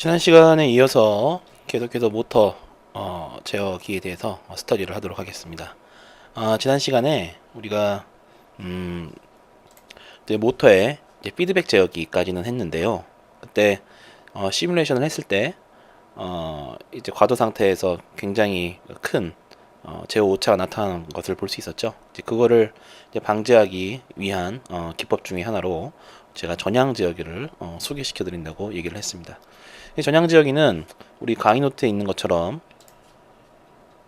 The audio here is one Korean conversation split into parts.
지난 시간에 이어서 계속해서 모터 어, 제어기에 대해서 어, 스터디를 하도록 하겠습니다. 아, 지난 시간에 우리가 음, 모터의 피드백 제어기까지는 했는데요. 그때 어, 시뮬레이션을 했을 때 어, 이제 과도 상태에서 굉장히 큰 어, 제어 오차가 나타나는 것을 볼 수 있었죠. 이제 그거를 이제 방지하기 위한 어, 기법 중에 하나로 제가 전향 제어기를 어, 소개시켜 드린다고 얘기를 했습니다. 이 전향 제어기는 우리 강의 노트에 있는 것처럼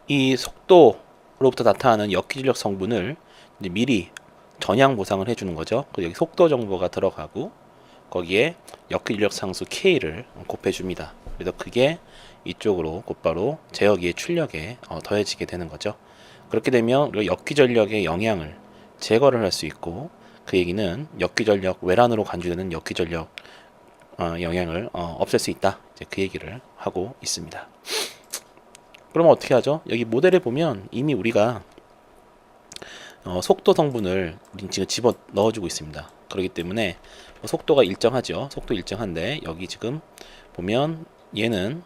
이 속도로부터 나타나는 역기질력 성분을 미리 전향 보상을 해주는 거죠. 그 여기 속도 정보가 들어가고 거기에 역기질력 상수 K를 곱해줍니다. 그래서 그게 이쪽으로 곧바로 제어기의 출력에 어, 더해지게 되는 거죠. 그렇게 되면 역기전력의 영향을 제거를 할 수 있고 그 얘기는 역기전력 외란으로 간주되는 역기전력 어, 영향을 어, 없앨 수 있다. 이제 그 얘기를 하고 있습니다. 그러면 어떻게 하죠? 여기 모델에 보면 이미 우리가 어, 속도 성분을 우린 지금 집어 넣어주고 있습니다. 그렇기 때문에 뭐 속도가 일정하죠. 속도 일정한데 여기 지금 보면 얘는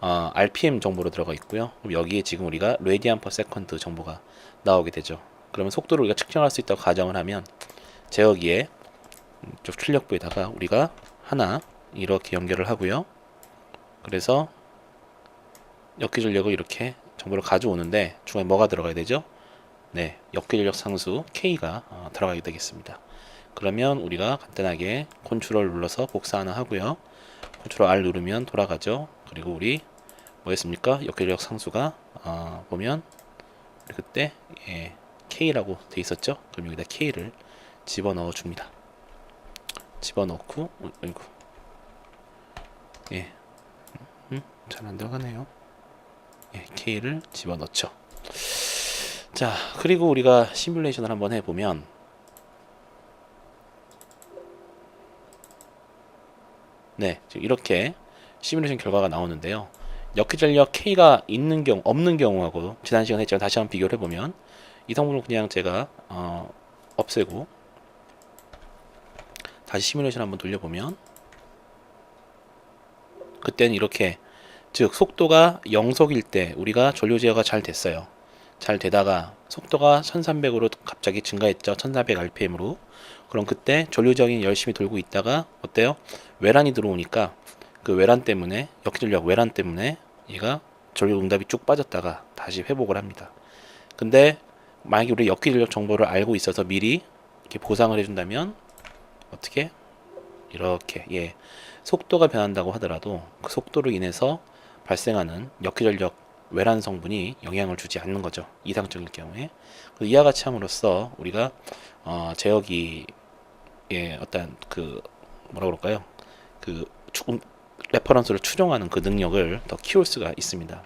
어, RPM 정보로 들어가 있고요. 여기에 지금 우리가 레디안 퍼 세컨드 정보가 나오게 되죠. 그러면 속도를 우리가 측정할 수 있다고 가정을 하면 제어기에 쪽 출력부에다가 우리가 하나 이렇게 연결을 하고요. 그래서 역기 전력을 이렇게 정보를 가져오는데 중간에 뭐가 들어가야 되죠? 네, 역기 전력 상수 K가 어, 들어가게 되겠습니다. 그러면 우리가 간단하게 컨트롤 눌러서 복사 하나 하고요. 컨트롤 R 누르면 돌아가죠. 그리고 우리 뭐였습니까? 역기 전력 상수가 어, 보면 그때 예, K라고 돼 있었죠? 그럼 여기다 K를 집어넣어 줍니다. 집어넣고 어, 아이고 예, 음, 잘 안 들어가네요. 예, K를 집어넣죠. 자, 그리고 우리가 시뮬레이션을 한번 해보면 네, 이렇게 시뮬레이션 결과가 나오는데요. 역기전력 K가 있는 경우, 없는 경우하고 지난 시간에 했지만 다시 한번 비교를 해보면 이 성분을 그냥 제가 어, 없애고 다시 시뮬레이션 한번 돌려보면 그때는 이렇게 즉 속도가 영속일 때 우리가 전류 제어가 잘 됐어요. 잘 되다가 속도가 1300으로 갑자기 증가했죠. 1400 rpm으로. 그럼 그때 전류적인 열심히 돌고 있다가 어때요? 외란이 들어오니까 그 외란 때문에 역전력 외란 때문에 얘가 전류 응답이 쭉 빠졌다가 다시 회복을 합니다. 근데 만약에 우리 역기전력 정보를 알고 있어서 미리 이렇게 보상을 해준다면 어떻게? 이렇게 예. 속도가 변한다고 하더라도 그 속도로 인해서 발생하는 역기전력 외란 성분이 영향을 주지 않는 거죠. 이상적일 경우에. 그래서 이와 같이 함으로써 우리가 어, 제어기의 어떤 그 뭐라 그럴까요? 그 추, 레퍼런스를 추정하는 그 능력을 더 키울 수가 있습니다.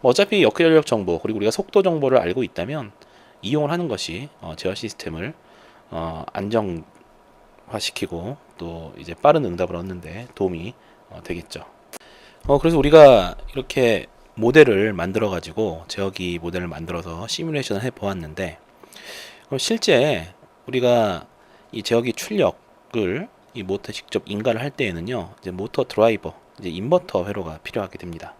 뭐 어차피 역기전력 정보 그리고 우리가 속도 정보를 알고 있다면 이용을 하는 것이 어, 제어 시스템을 어, 안정 화시키고 또 이제 빠른 응답을 얻는데 도움이 어, 되겠죠. 어, 그래서 우리가 이렇게 모델을 만들어 가지고 제어기 모델을 만들어서 시뮬레이션을 해 보았는데 실제 우리가 이 제어기 출력을 이 모터에 직접 인가를 할 때에는요 이제 모터 드라이버 이제 인버터 회로가 필요하게 됩니다.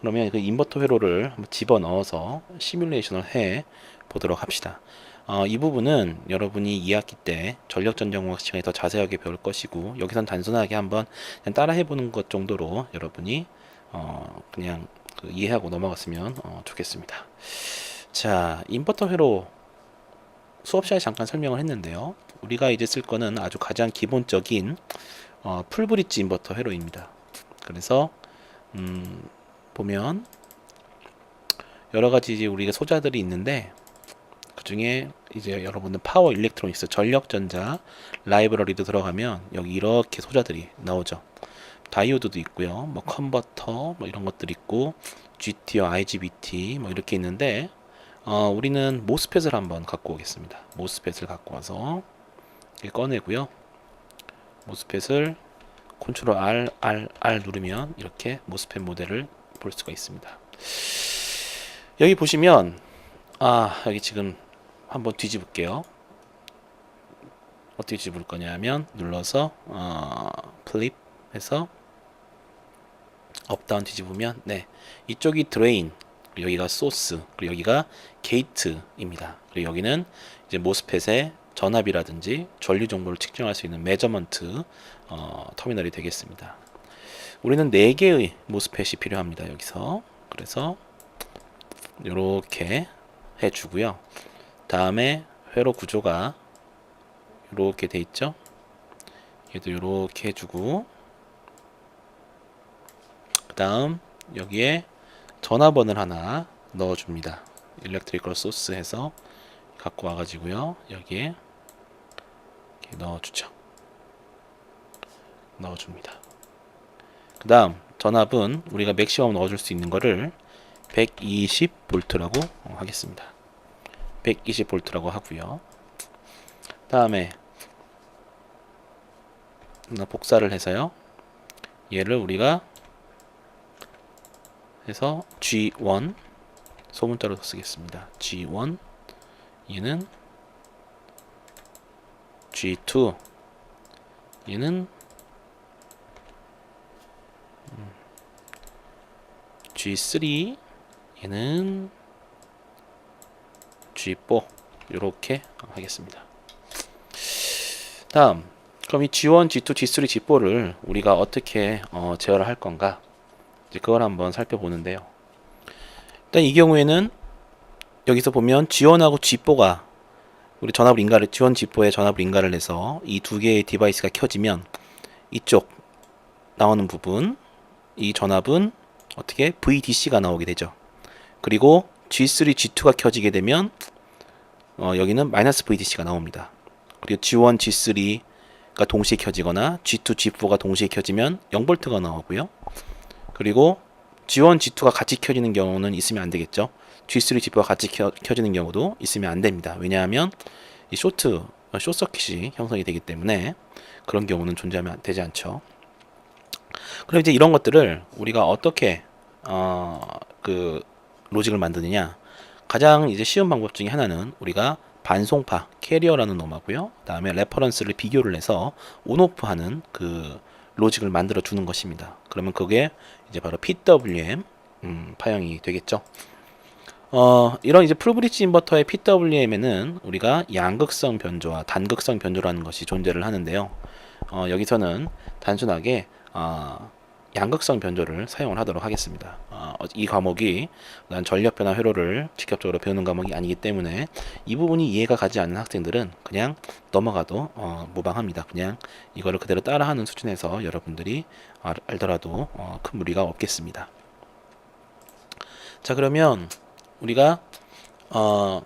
그러면 그 인버터 회로를 집어 넣어서 시뮬레이션을 해 보도록 합시다. 어, 이 부분은 여러분이 2학기 때 전력전정공학 시간에 더 자세하게 배울 것이고 여기선 단순하게 한번 그냥 따라해 보는 것 정도로 여러분이 어, 그냥 그 이해하고 넘어갔으면 어, 좋겠습니다. 자, 인버터 회로 수업 시간에 잠깐 설명을 했는데요. 우리가 이제 쓸 거는 아주 가장 기본적인 어, 풀브릿지 인버터 회로입니다. 그래서 음, 보면 여러 가지 우리가 소자들이 있는데 그 중에 이제 여러분들 파워 일렉트로닉스 전력전자 라이브러리도 들어가면 여기 이렇게 소자들이 나오죠. 다이오드도 있고요. 뭐 컨버터 뭐 이런 것들 있고 GT와 IGBT 뭐 이렇게 있는데 어, 우리는 모스펫을 한번 갖고 오겠습니다. 모스펫을 갖고 와서 꺼내고요. 모스펫을 컨트롤 R, R, R 누르면 이렇게 모스펫 모델을 볼 수가 있습니다. 여기 보시면 아 여기 지금 한번 뒤집을게요. 어떻게 뒤집을 거냐면 눌러서 어, 플립 해서 업다운 뒤집으면 네 이쪽이 드레인 여기가 소스 그리고 여기가 게이트입니다. 그리고 여기는 이제 모스펫의 전압이라든지 전류 정보를 측정할 수 있는 메저먼트 어, 터미널이 되겠습니다. 우리는 4개의 모스펫이 필요합니다. 여기서 그래서 이렇게 해주고요. 다음에 회로 구조가 이렇게 돼 있죠. 얘도 이렇게 해주고 그 다음 여기에 전화번을 하나 넣어줍니다. 일렉트리컬 소스 해서 갖고 와가지고요. 여기에 넣어주죠. 넣어줍니다. 그 다음 전압은 우리가 맥시멈 넣어줄 수 있는 거를 120V라고 하겠습니다. 120V라고 하고요. 다음에 복사를 해서요. 얘를 우리가 해서 G1 소문자로 쓰겠습니다. G1 얘는 G2 얘는 음, G3 얘는 G4 이렇게 하겠습니다. 다음 그럼 이 G1, G2, G3, G4를 우리가 어떻게 어, 제어를 할 건가? 이제 그걸 한번 살펴보는데요. 일단 이 경우에는 여기서 보면 G1하고 G4가 우리 전압을 인가를 G1, G4에 전압을 인가를 해서 이 두 개의 디바이스가 켜지면 이쪽 나오는 부분 이 전압은 어떻게 VDC가 나오게 되죠. 그리고 G3, G2가 켜지게 되면 어, 여기는 마이너스 VDC가 나옵니다. 그리고 G1, G3가 동시에 켜지거나 G2, G4가 동시에 켜지면 0V가 나오고요. 그리고 G1, G2가 같이 켜지는 경우는 있으면 안 되겠죠. G3, G4가 같이 켜, 켜지는 경우도 있으면 안 됩니다. 왜냐하면 이 쇼트, 숏서킷이 형성이 되기 때문에 그런 경우는 존재하면 되지 않죠. 그럼 이제 이런 것들을 우리가 어떻게 어, 그 로직을 만드느냐? 가장 이제 쉬운 방법 중에 하나는 우리가 반송파 캐리어라는 놈하고요. 그다음에 레퍼런스를 비교를 해서 온오프하는 그 로직을 만들어 주는 것입니다. 그러면 그게 이제 바로 PWM 음, 파형이 되겠죠. 어, 이런 이제 풀브리지 인버터의 PWM에는 우리가 양극성 변조와 단극성 변조라는 것이 존재를 하는데요. 어, 여기서는 단순하게 어, 양극성 변조를 사용을 하도록 하겠습니다. 어, 이 과목이 난 전력 변화 회로를 직접적으로 배우는 과목이 아니기 때문에 이 부분이 이해가 가지 않는 학생들은 그냥 넘어가도 어, 무방합니다. 그냥 이거를 그대로 따라하는 수준에서 여러분들이 알, 알더라도 어, 큰 무리가 없겠습니다. 자 그러면 우리가 어,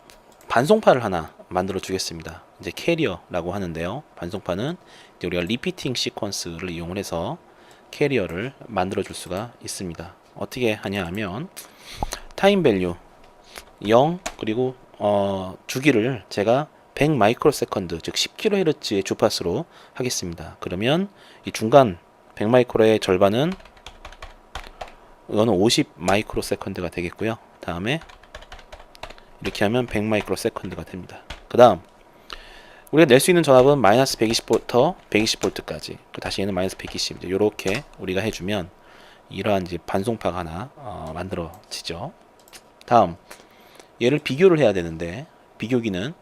반송파를 하나 만들어 주겠습니다. 이제 캐리어라고 하는데요. 반송파는 우리가 리피팅 시퀀스를 이용을 해서 캐리어를 만들어 줄 수가 있습니다. 어떻게 하냐 하면 타임 밸류 0 그리고 어, 주기를 제가 100 마이크로 세컨드 즉 10kHz의 주파수로 하겠습니다. 그러면 이 중간 100 마이크로의 절반은 이거는 50 마이크로 세컨드가 되겠고요. 다음에 이렇게 하면 100 마이크로 세컨드가 됩니다. 그 다음 우리가 낼 수 있는 전압은 마이너스 120V, 120V까지. 다시 얘는 마이너스 120. 이제 이렇게 우리가 해주면 이러한 이제 반송파가 하나 어, 만들어지죠. 다음 얘를 비교를 해야 되는데 비교기는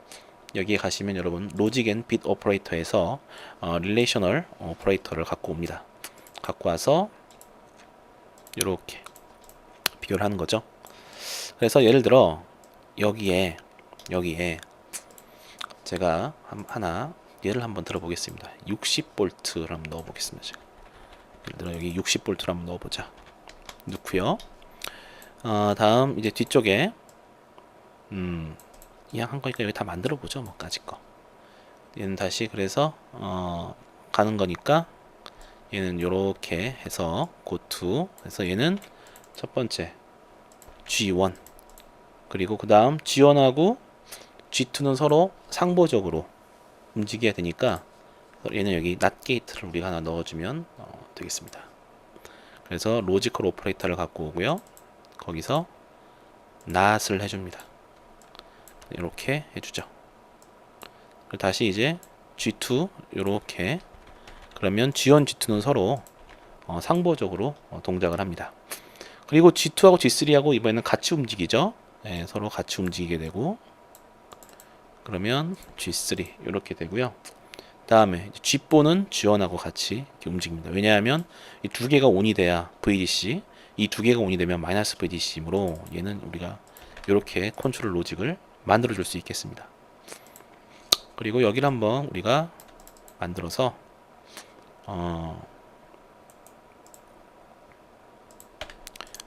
여기에 가시면 여러분 로직 앤 빛 오퍼레이터에서 어, 릴레이셔널 오퍼레이터를 갖고 옵니다. 갖고 와서 이렇게 비교를 하는 거죠. 그래서 예를 들어 여기에 여기에 제가 하나 예를 한번 들어보겠습니다. 60볼트를 한번 넣어보겠습니다. 제가. 예를 들어 여기 60볼트를 한번 넣어보자. 넣고요. 어, 다음 이제 뒤쪽에 음, 이왕 한 거니까 여기 다 만들어 보죠. 뭐까지 거. 얘는 다시 그래서 어, 가는 거니까 얘는 요렇게 해서 고투 해서 얘는 첫 번째 G1 그리고 그 다음 G1하고 G2는 서로 상보적으로 움직여야 되니까 얘는 여기 낫 게이트를 우리가 하나 넣어주면 어, 되겠습니다. 그래서 로지컬 오퍼레이터를 갖고 오고요. 거기서 낫을 해줍니다. 이렇게 해주죠. 다시 이제 G2 이렇게 그러면 G1, G2는 서로 어, 상보적으로 어, 동작을 합니다. 그리고 G2하고 G3하고 이번에는 같이 움직이죠. 예, 서로 같이 움직이게 되고 그러면 G3 이렇게 되고요. 다음에 G4는 G1하고 같이 움직입니다. 왜냐하면 이 두 개가 온이 돼야 VDC, 이 두 개가 온이 되면 마이너스 VDC이므로 얘는 우리가 이렇게 컨트롤 로직을 만들어 줄 수 있겠습니다. 그리고 여기를 한번 우리가 만들어서 어,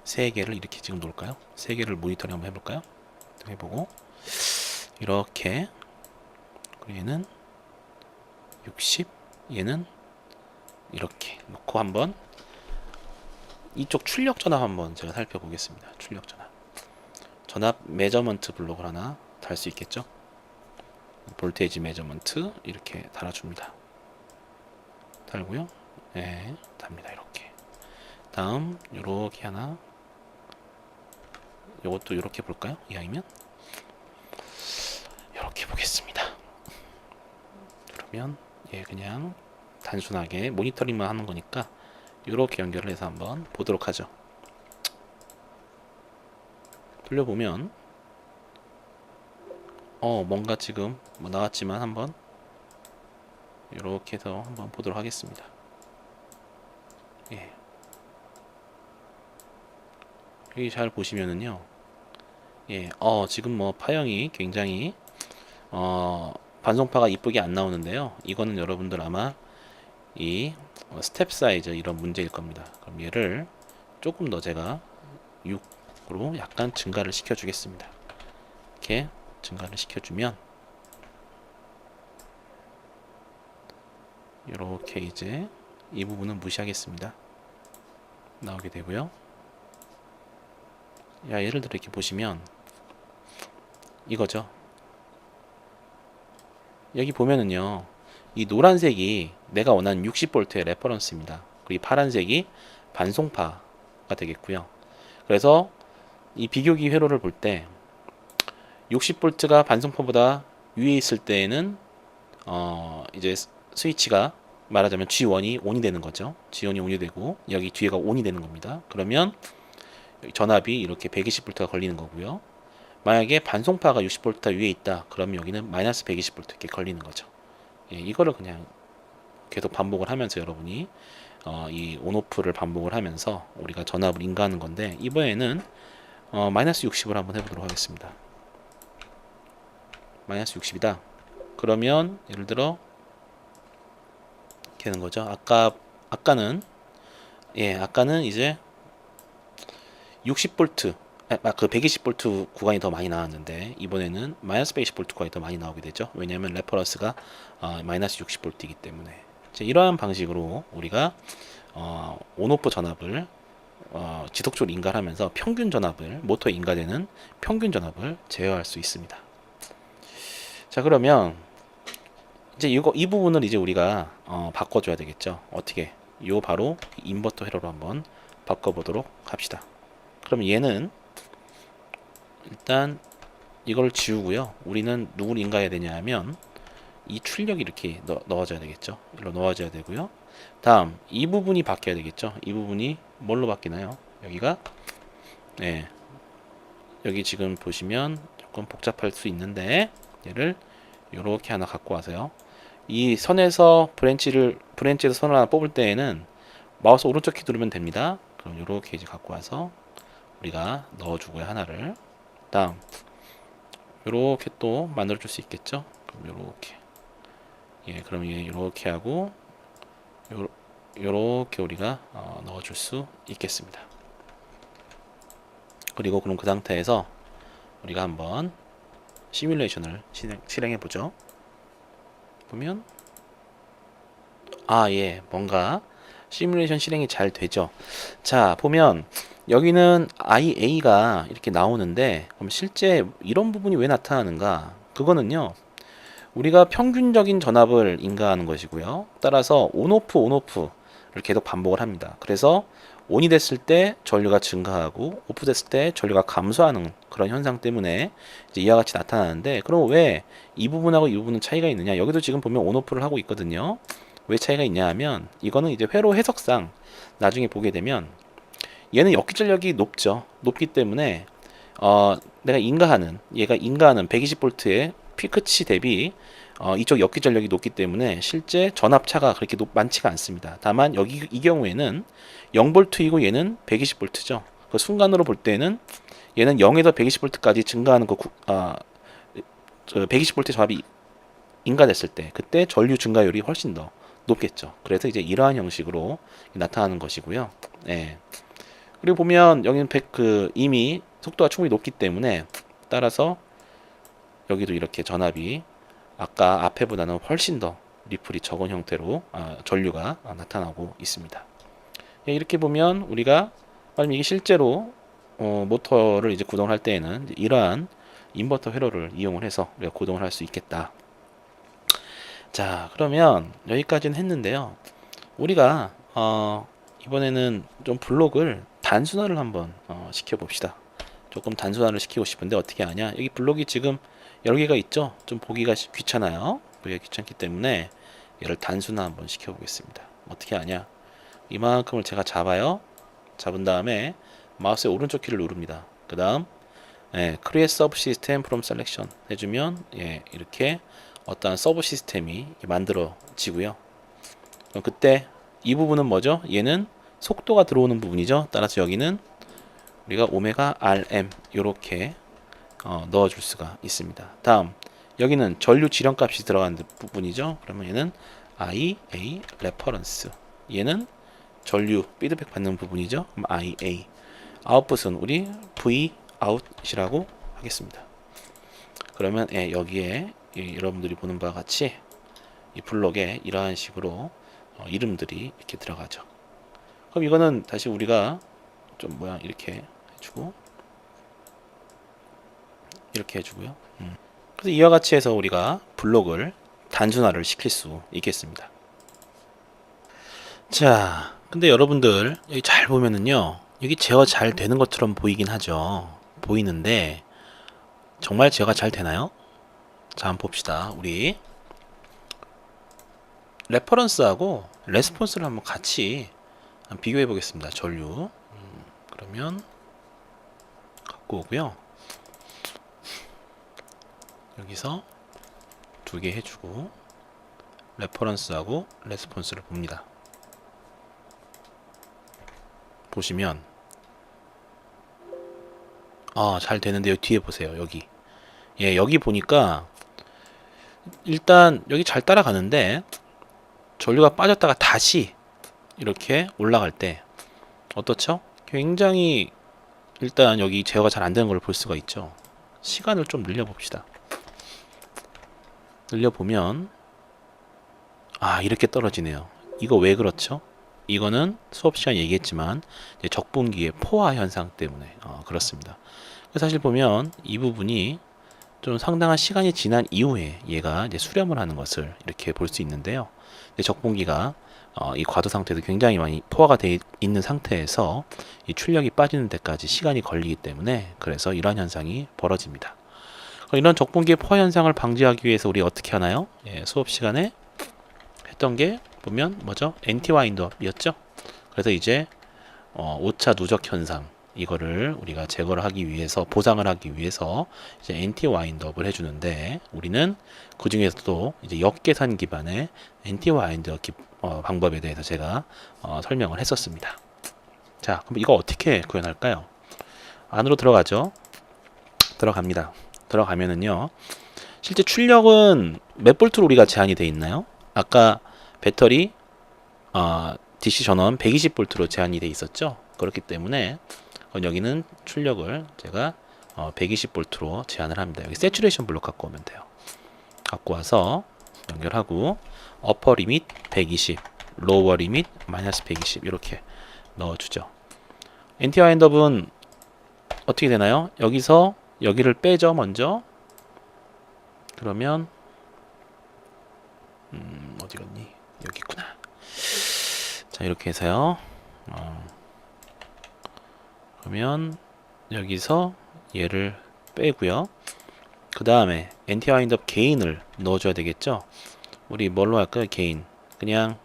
세 개를 이렇게 지금 놓을까요? 세 개를 모니터링 한번 해볼까요? 해보고 이렇게 그리고 얘는 60 얘는 이렇게 놓고 한번 이쪽 출력 전압 한번 제가 살펴보겠습니다. 출력 전압 전압 매저먼트 블록을 하나 달 수 있겠죠? 볼테이지 매저먼트 이렇게 달아줍니다. 달고요. 네, 답니다. 이렇게. 다음 요렇게 하나 요것도 이렇게 볼까요? 이왕이면 이렇게 보겠습니다. 그러면 얘 그냥 단순하게 모니터링만 하는 거니까 이렇게 연결을 해서 한번 보도록 하죠. 돌려보면 어 뭔가 지금 뭐 나왔지만 한번 이렇게 해서 한번 보도록 하겠습니다. 예. 여기 잘 보시면은요. 예, 어, 지금 뭐 파형이 굉장히 어, 반송파가 이쁘게 안 나오는데요. 이거는 여러분들 아마 이 어, 스텝 사이즈 이런 문제일 겁니다. 그럼 얘를 조금 더 제가 6으로 약간 증가를 시켜 주겠습니다. 이렇게 증가를 시켜 주면 이렇게 이제 이 부분은 무시하겠습니다. 나오게 되고요. 야, 예를 들어 이렇게 보시면 이거죠. 여기 보면은요. 이 노란색이 내가 원하는 60V의 레퍼런스입니다. 그리고 이 파란색이 반송파가 되겠고요. 그래서 이 비교기 회로를 볼 때 60V가 반송파보다 위에 있을 때에는 어 이제 스위치가 말하자면 G1이 온이 되는 거죠. G1이 온이 되고 여기 뒤에가 온이 되는 겁니다. 그러면 전압이 이렇게 120V가 걸리는 거고요. 만약에 반송파가 60V 위에 있다. 그러면 여기는 마이너스 120V 이렇게 걸리는 거죠. 예, 이거를 그냥 계속 반복을 하면서 여러분이 어, 이 온오프를 반복을 하면서 우리가 전압을 인가하는 건데 이번에는 어, 마이너스 60을 한번 해보도록 하겠습니다. 마이너스 60이다. 그러면 예를 들어 되는 거죠. 아까 아까는 예, 아까는 이제 60V 아, 그 120V 구간이 더 많이 나왔는데 이번에는 마이너스 120V 구간이 더 많이 나오게 되죠. 왜냐하면 레퍼런스가 어, 마이너스 60V이기 때문에 자, 이러한 방식으로 우리가 어, 온오프 전압을 어, 지속적으로 인가하면서 평균 전압을 모터에 인가되는 평균 전압을 제어할 수 있습니다. 자 그러면 이제 이거 이 부분을 이제 우리가 어, 바꿔줘야 되겠죠. 어떻게? 요 바로 인버터 회로로 한번 바꿔보도록 합시다. 그럼 얘는 일단 이걸 지우고요. 우리는 누굴 인가해야 되냐 하면 이 출력이 이렇게 넣, 넣어져야 되겠죠. 일로 넣어져야 되고요. 다음 이 부분이 바뀌어야 되겠죠. 이 부분이 뭘로 바뀌나요? 여기가 네 여기 지금 보시면 조금 복잡할 수 있는데 얘를 이렇게 하나 갖고 와서요. 이 선에서 브랜치를 브랜치에서 선을 하나 뽑을 때에는 마우스 오른쪽 키 누르면 됩니다. 그럼 이렇게 이제 갖고 와서 우리가 넣어주고요 하나를 다음 이렇게 또 만들어 줄 수 있겠죠? 그럼 요렇게. 예 그럼 얘 이렇게 하고 요 요렇게 우리가 어, 넣어 줄 수 있겠습니다. 그리고 그럼 그 상태에서 우리가 한번 시뮬레이션을 실행, 실행해 보죠. 보면 아 예. 뭔가 시뮬레이션 실행이 잘 되죠. 자 보면 여기는 IA가 이렇게 나오는데 그럼 실제 이런 부분이 왜 나타나는가? 그거는요. 우리가 평균적인 전압을 인가하는 것이고요. 따라서 온오프 온오프를 계속 반복을 합니다. 그래서 온이 됐을 때 전류가 증가하고 오프 됐을 때 전류가 감소하는 그런 현상 때문에 이와 같이 나타나는데 그럼 왜 이 부분하고 이 부분은 차이가 있느냐? 여기도 지금 보면 온오프를 하고 있거든요. 왜 차이가 있냐 하면 이거는 이제 회로 해석상 나중에 보게 되면 얘는 역기 전력이 높죠. 높기 때문에 어 내가 인가하는 얘가 인가하는 120V의 피크치 대비 어, 이쪽 역기 전력이 높기 때문에 실제 전압 차가 그렇게 높, 많지가 않습니다. 다만 여기 이 경우에는 0V이고 얘는 120V죠. 그 순간으로 볼 때는 얘는 0에서 120V까지 증가하는 거 구, 아, 저 120V 조합이 인가됐을 때 그때 전류 증가율이 훨씬 더 높겠죠. 그래서 이제 이러한 형식으로 나타나는 것이고요. 예. 그리고 보면 여기는 100, 그 이미 속도가 충분히 높기 때문에 따라서 여기도 이렇게 전압이 아까 앞에보다는 훨씬 더 리플이 적은 형태로 아, 전류가 아, 나타나고 있습니다. 예, 이렇게 보면 우리가 만약 이게 실제로 어, 모터를 이제 구동할 때에는 이제 이러한 인버터 회로를 이용을 해서 우리가 구동을 할 수 있겠다. 자, 그러면 여기까지는 했는데요. 우리가 어, 이번에는 좀 블록을 단순화를 한번 어, 시켜봅시다. 조금 단순화를 시키고 싶은데 어떻게 하냐? 여기 블록이 지금 여러 개가 있죠. 좀 보기가 시- 귀찮아요. 보기가 귀찮기 때문에 얘를 단순화 한번 시켜보겠습니다. 어떻게 하냐? 이만큼을 제가 잡아요. 잡은 다음에 마우스의 오른쪽 키를 누릅니다. 그 다음 예, Create Sub System from Selection 해주면 예, 이렇게 어떠한 서브 시스템이 만들어지고요. 그때 이 부분은 뭐죠? 얘는 속도가 들어오는 부분이죠. 따라서 여기는 우리가 오메가 RM 이렇게 어, 넣어줄 수가 있습니다. 다음 여기는 전류 지령 값이 들어가는 부분이죠. 그러면 얘는 IA 레퍼런스 얘는 전류 피드백 받는 부분이죠. 그럼 IA 아웃풋은 우리 V 아웃이라고 하겠습니다. 그러면 예, 여기에 이 여러분들이 보는 바와 같이 이 블록에 이러한 식으로 어, 이름들이 이렇게 들어가죠. 그럼 이거는 다시 우리가 좀 모양 이렇게 해주고 이렇게 해주고요. 음. 그래서 이와 같이 해서 우리가 블록을 단순화를 시킬 수 있겠습니다. 자, 근데 여러분들 여기 잘 보면은요, 여기 제어 잘 되는 것처럼 보이긴 하죠. 보이는데 정말 제어가 잘 되나요? 자, 한번 봅시다. 우리 레퍼런스하고 레스폰스를 한번 같이 비교해 보겠습니다. 전류. 음, 그러면 갖고 오고요. 여기서 두 개 해주고 레퍼런스하고 레스폰스를 봅니다. 보시면 아, 잘 되는데 여기 뒤에 보세요. 여기. 예, 여기 보니까 일단 여기 잘 따라가는데 전류가 빠졌다가 다시 이렇게 올라갈 때 어떻죠? 굉장히 일단 여기 제어가 잘 안 되는 걸 볼 수가 있죠. 시간을 좀 늘려 봅시다. 늘려 보면 아, 이렇게 떨어지네요. 이거 왜 그렇죠? 이거는 수업 시간 얘기했지만 적분기의 포화 현상 때문에 어, 그렇습니다. 그래서 사실 보면 이 부분이 좀 상당한 시간이 지난 이후에 얘가 이제 수렴을 하는 것을 이렇게 볼 수 있는데요. 적분기가 어, 이 과도 상태에서 굉장히 많이 포화가 돼 있는 상태에서 이 출력이 빠지는 데까지 시간이 걸리기 때문에 그래서 이러한 현상이 벌어집니다. 이런 적분기의 포화 현상을 방지하기 위해서 우리 어떻게 하나요? 예, 수업 시간에 했던 게 보면 뭐죠? 엔티 와인드업이었죠. 그래서 이제 어, 오차 누적 현상 이거를 우리가 제거를 하기 위해서 보상을 하기 위해서 이제 엔티 와인드업을 해주는데 우리는 그 중에서도 이제 역계산 기반의 엔티 와인드업 기- 어, 방법에 대해서 제가 어, 설명을 했었습니다. 자, 그럼 이거 어떻게 구현할까요? 안으로 들어가죠. 들어갑니다. 들어가면은요. 실제 출력은 몇 볼트로 우리가 제한이 돼 있나요? 아까 배터리 어, DC 전원 120볼트로 제한이 돼 있었죠. 그렇기 때문에 어, 여기는 출력을 제가 어, 120볼트로 제한을 합니다. 여기 세츄레이션 블록 갖고 오면 돼요. 갖고 와서 연결하고 어퍼 리밋 120, 로워 리밋 마이너스 120 이렇게 넣어주죠. 엔티 와인드업은 어떻게 되나요? 여기서 여기를 빼죠 먼저. 그러면 음, 어디 갔니? 여기 있구나. 자 이렇게 해서요. 어, 그러면 여기서 얘를 빼고요. 그 다음에 엔티 와인드업 게인을 넣어줘야 되겠죠. 우리 뭘로 할까요? 게인. 그냥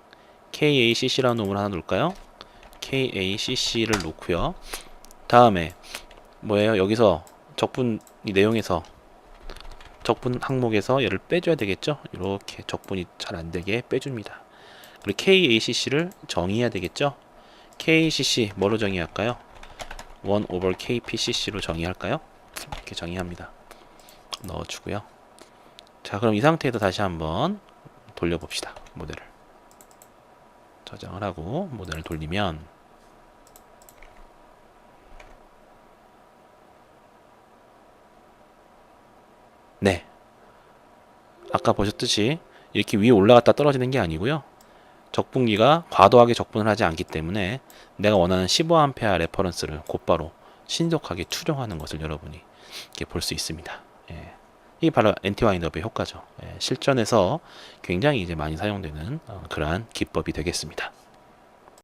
KACC라는 놈을 하나 놓을까요? KACC를 놓고요. 다음에 뭐예요? 여기서 적분 이 내용에서 적분 항목에서 얘를 빼줘야 되겠죠? 이렇게 적분이 잘 안되게 빼줍니다. 그리고 KACC를 정의해야 되겠죠? KACC 뭐로 정의할까요? 1 over KPCC로 정의할까요? 이렇게 정의합니다. 넣어주고요. 자 그럼 이 상태에서 다시 한번 돌려봅시다. 모델을. 저장을 하고 모델을 돌리면 네. 아까 보셨듯이 이렇게 위에 올라갔다 떨어지는 게 아니고요. 적분기가 과도하게 적분을 하지 않기 때문에 내가 원하는 15A 레퍼런스를 곧바로 신속하게 추정하는 것을 여러분이 이렇게 볼 수 있습니다. 예. 이게 바로 엔티 와인더의 효과죠. 예, 실전에서 굉장히 이제 많이 사용되는 어, 그러한 기법이 되겠습니다.